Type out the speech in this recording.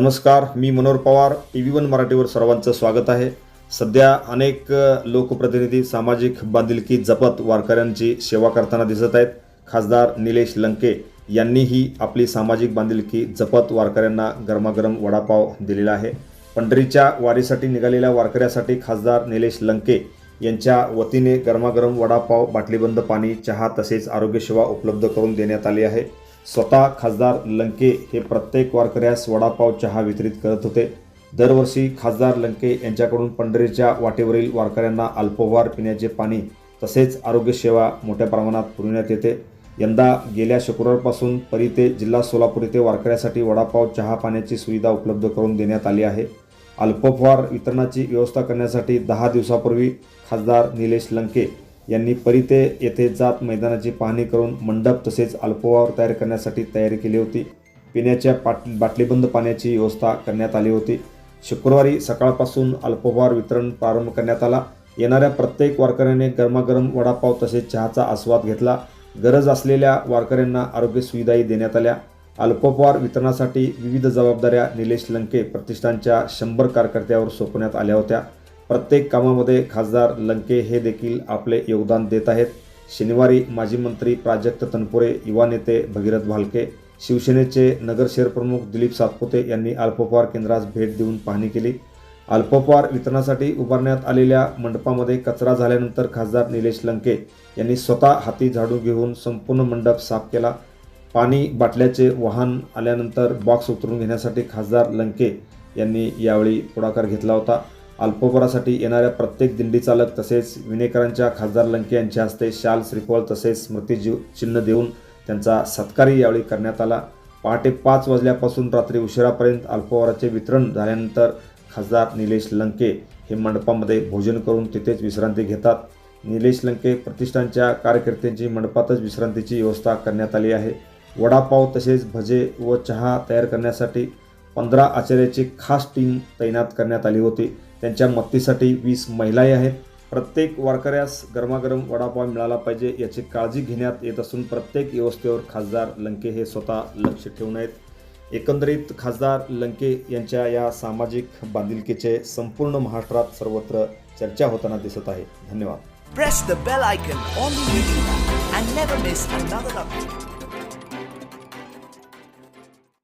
नमस्कार मी Manohar Pawar T V one मराठीवर सर्वांचं स्वागत आहे. सध्या अनेक लोकप्रतिनिधी सामाजिक बांधिलकी जपत वारकऱ्यांची सेवा करताना दिसत आहेत. खासदार निलेश लंके यांनीही आपली सामाजिक बांधिलकी जपत वारकऱ्यांना गरमागरम वडापाव दिलेला आहे. पंढरीच्या वारीसाठी निघालेल्या वारकऱ्यासाठी खासदार निलेश लंके यांच्या वतीने गरमागरम वडापाव बाटलीबंद पाणी चहा तसेच आरोग्यसेवा उपलब्ध करून देण्यात आली आहे. स्वतः खासदार लंके हे प्रत्येक वारकऱ्यास वडापाव चहा वितरित करत होते. दरवर्षी खासदार लंके यांच्याकडून पंढरीच्या वाटेवरील वारकऱ्यांना अल्पोहार पिण्याचे पाणी तसेच आरोग्यसेवा मोठ्या प्रमाणात पुरविण्यात येते. यंदा गेल्या शुक्रवारपासून परी ते जिल्हा सोलापूर येथे वारकऱ्यासाठी वडापाव चहा पाण्याची सुविधा उपलब्ध करून देण्यात आली आहे. अल्पोपहार वितरणाची व्यवस्था करण्यासाठी दहा दिवसापूर्वी खासदार निलेश लंके यांनी परिते येथे जात मैदानाची पाहणी करून मंडप तसेच अल्पवावर तयार करण्यासाठी तयारी केली होती. पिण्याच्या पाट बाटलीबंद पाण्याची व्यवस्था करण्यात आली होती. शुक्रवारी सकाळपासून अल्पोपहार वितरण प्रारंभ करण्यात आला. येणाऱ्या प्रत्येक वारकऱ्याने गरमागरम वडापाव तसेच चहाचा आस्वाद घेतला. गरज असलेल्या वारकऱ्यांना आरोग्य सुविधाही देण्यात आल्या. अल्पोपहार वितरणासाठी विविध जबाबदाऱ्या निलेश लंके प्रतिष्ठानच्या शंभर कार्यकर्त्यावर सोपवण्यात आल्या होत्या. प्रत्येक कामामध्ये खासदार लंके हे देखील आपले योगदान देत आहेत. शनिवारी माजी मंत्री प्राजक्त तनपुरे युवा नेते भगीरथ भालके शिवसेनेचे नगर दिलीप सातपुते यांनी अल्पोपवार केंद्रास भेट देऊन पाहणी केली. अल्पोपवार वितरणासाठी उभारण्यात आलेल्या मंडपामध्ये कचरा झाल्यानंतर खासदार निलेश लंके यांनी स्वतः हाती झाडू घेऊन संपूर्ण मंडप साफ केला. पाणी बाटल्याचे वाहन आल्यानंतर बॉक्स उतरून घेण्यासाठी खासदार लंके यांनी यावेळी पुढाकार घेतला होता. अल्पोपहारासाठी येणाऱ्या प्रत्येक दिंडी चालक तसेच विनेकरांच्या खासदार लंके यांच्या हस्ते शाल श्रीफळ तसेच स्मृतिजीव चिन्ह देऊन त्यांचा सत्कारही यावेळी करण्यात आला. पहाटे पाच वाजल्यापासून रात्री उशिरापर्यंत अल्पोवराचे वितरण झाल्यानंतर खासदार निलेश लंके हे मंडपामध्ये भोजन करून तिथेच विश्रांती घेतात. निलेश लंके प्रतिष्ठानच्या कार्यकर्त्यांची मंडपातच विश्रांतीची व्यवस्था करण्यात आली आहे. वडापाव तसेच भजे व चहा तयार करण्यासाठी पंधरा आचार्याची खास टीम तैनात करण्यात आली होती. त्यांच्या मत्तीसाठी वीस महिलाही आहेत. प्रत्येक वारकऱ्यास गरमागरम वडापाव मिळाला पाहिजे याची काळजी घेण्यात येत असून प्रत्येक व्यवस्थेवर खासदार लंके हे स्वतः लक्ष ठेवून आहेत. एकंदरीत खासदार लंके यांच्या या सामाजिक बांधिलकीचे संपूर्ण महाराष्ट्रात सर्वत्र चर्चा होताना दिसत आहे. धन्यवाद.